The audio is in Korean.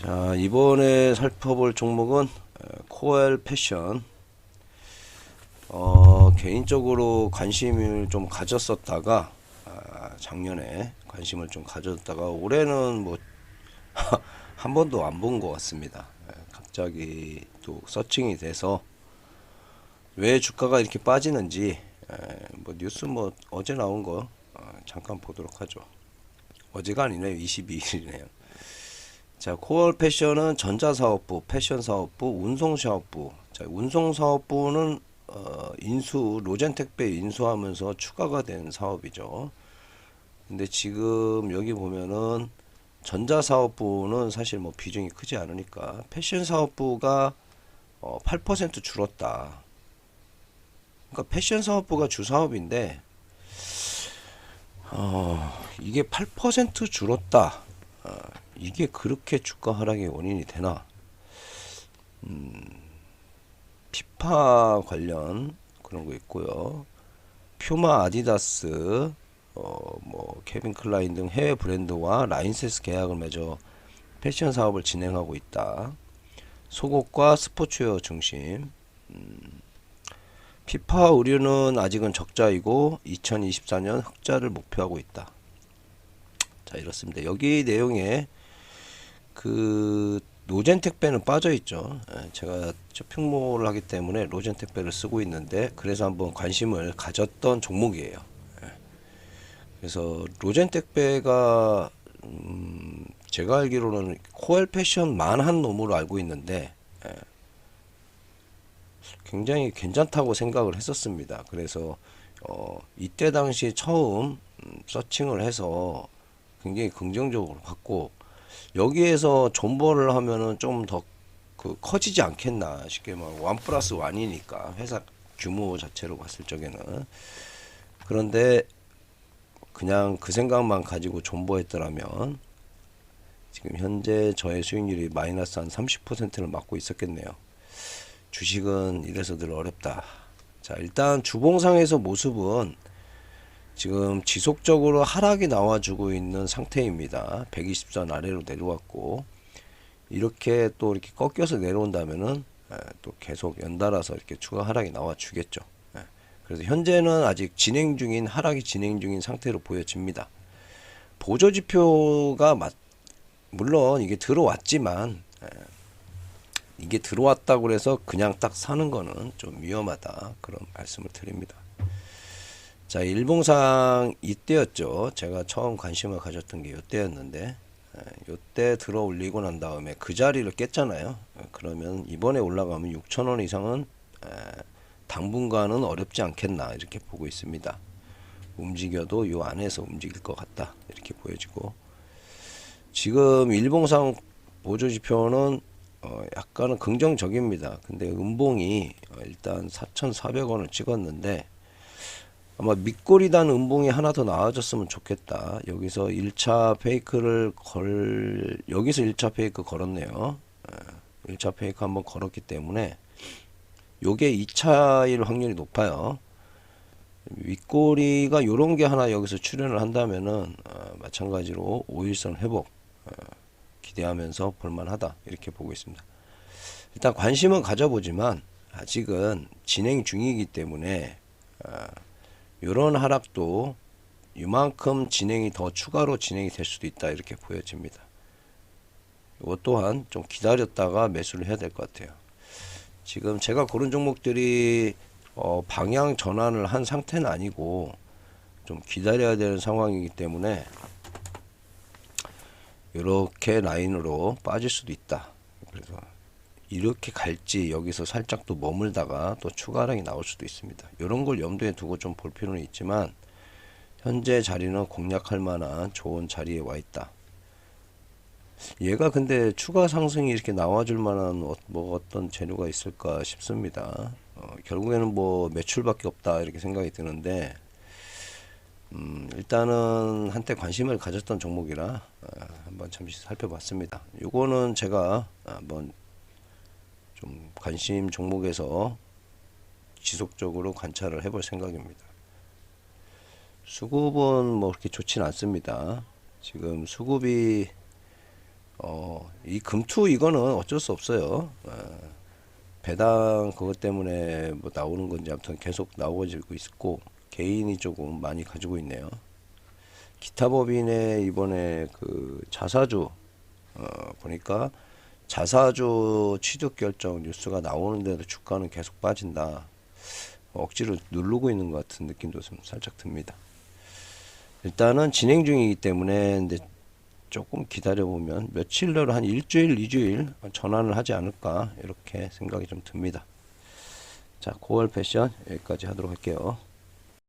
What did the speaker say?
자, 이번에 살펴볼 종목은 어, 코엘 패션. 어, 개인적으로 관심을 좀 가졌었다가 아, 작년에 관심을 좀 가졌다가 올해는 뭐 한 번도 안 본 것 같습니다. 예, 갑자기 또 서칭이 돼서 왜 주가가 이렇게 빠지는지 에, 뭐 뉴스 뭐 어제 나온 거 어, 잠깐 보도록 하죠. 어제가 아니네요. 22일이네요. 자, 코어 패션은 전자사업부, 패션사업부, 운송사업부. 자, 운송사업부는 어, 인수, 로젠택배 인수하면서 추가가 된 사업이죠. 근데 지금 여기 보면은 전자사업부는 사실 뭐 비중이 크지 않으니까 패션사업부가 어, 8% 줄었다. 그러니까 패션사업부가 주사업인데 어, 이게 8% 줄었다. 어, 이게 그렇게 주가 하락의 원인이 되나? 음, 피파 관련 그런 거 있고요. 퓨마, 아디다스, 어, 뭐 케빈 클라인 등 해외 브랜드와 라인세스 계약을 맺어 패션 사업을 진행하고 있다. 속옷과 스포츠웨어 중심. 음, 피파 의류는 아직은 적자이고 2024년 흑자를 목표하고 있다. 자 이렇습니다. 여기 내용에 그 노젠 택배는 빠져 있죠. 예, 제가 쇼핑몰을 하기 때문에 로젠 택배를 쓰고 있는데 그래서 한번 관심을 가졌던 종목이에요. 예. 그래서 로젠 택배가 음 제가 알기로는 코엘 패션만 한 놈으로 알고 있는데 예. 굉장히 괜찮다고 생각을 했었습니다. 그래서 어 이때 당시 처음 음, 서칭을 해서 굉장히 긍정적으로 봤고 여기에서 존버를 하면은 좀 더 그 커지지 않겠나 쉽게 말하면 원 플러스 원이니까 회사 규모 자체로 봤을 적에는 그런데 그냥 그 생각만 가지고 존버했더라면 지금 현재 저의 수익률이 마이너스 한 30%를 맞고 있었겠네요. 주식은 이래서 늘 어렵다. 자, 일단 주봉상에서 모습은 지금 지속적으로 하락이 나와주고 있는 상태입니다. 120선 아래로 내려왔고 이렇게 또 이렇게 꺾여서 내려온다면은 에, 또 계속 연달아서 이렇게 추가 하락이 나와주겠죠. 에, 그래서 현재는 아직 진행 중인 하락이 진행 중인 상태로 보여집니다. 보조 지표가 맞, 물론 이게 들어왔지만 에, 이게 들어왔다고 해서 그냥 딱 사는 거는 좀 위험하다 그런 말씀을 드립니다. 자, 일봉상 이때였죠. 제가 처음 관심을 가졌던 게 이때였는데, 이때 들어 올리고 난 다음에 그 자리를 깼잖아요. 에, 그러면 이번에 올라가면 6천원 이상은 에, 당분간은 어렵지 않겠나 이렇게 보고 있습니다. 움직여도 요 안에서 움직일 것 같다 이렇게 보여지고 지금 일봉상 보조 지표는 어, 약간은 긍정적입니다. 근데 음봉이 어, 일단 4,400원을 찍었는데 아마 밑꼬리단 음봉이 하나 더 나와줬으면 좋겠다. 여기서 1차 페이크를 걸 여기서 1차 페이크 걸었네요. 예, 1차 페이크 한번 걸었기 때문에 요게 2차일 확률이 높아요. 윗꼬리가 요런 게 하나 여기서 출현을 한다면은 어, 마찬가지로 5일선 회복 어, 기대하면서 볼만하다 이렇게 보고 있습니다. 일단 관심은 가져보지만 아직은 진행 중이기 때문에 어, 이런 하락도 이만큼 진행이 더 추가로 진행이 될 수도 있다 이렇게 보여집니다. 이것 또한 좀 기다렸다가 매수를 해야 될 것 같아요. 지금 제가 고른 종목들이 어, 방향 전환을 한 상태는 아니고 좀 기다려야 되는 상황이기 때문에 이렇게 라인으로 빠질 수도 있다. 그래서 이렇게 갈지 여기서 살짝 또 머물다가 또 추가 하락이 나올 수도 있습니다. 이런 걸 염두에 두고 좀 볼 필요는 있지만 현재 자리는 공략할 만한 좋은 자리에 와 있다. 얘가 근데 추가 상승이 이렇게 나와줄 만한 어, 뭐 어떤 재료가 있을까 싶습니다. 어, 결국에는 뭐 매출밖에 없다 이렇게 생각이 드는데 음, 일단은 한때 관심을 가졌던 종목이라 어, 한번 잠시 살펴봤습니다. 요거는 제가 한번 좀 관심 종목에서 지속적으로 관찰을 해볼 생각입니다. 수급은 뭐 그렇게 좋진 않습니다. 지금 수급이 어 이 금투 이거는 어쩔 수 없어요. 어, 배당 그것 때문에 뭐 나오는 건지 아무튼 계속 나오고 있고 개인이 조금 많이 가지고 있네요. 기타 법인의 이번에 그 자사주 어, 보니까 자사주 취득 결정 뉴스가 나오는데도 주가는 계속 빠진다. 억지로 누르고 있는 것 같은 느낌도 좀 살짝 듭니다. 일단은 진행 중이기 때문에 근데 조금 기다려 보면 며칠 내로 한 일주일, 이주일 전환을 하지 않을까 이렇게 생각이 좀 듭니다. 자, 9월 패션 여기까지 하도록 할게요.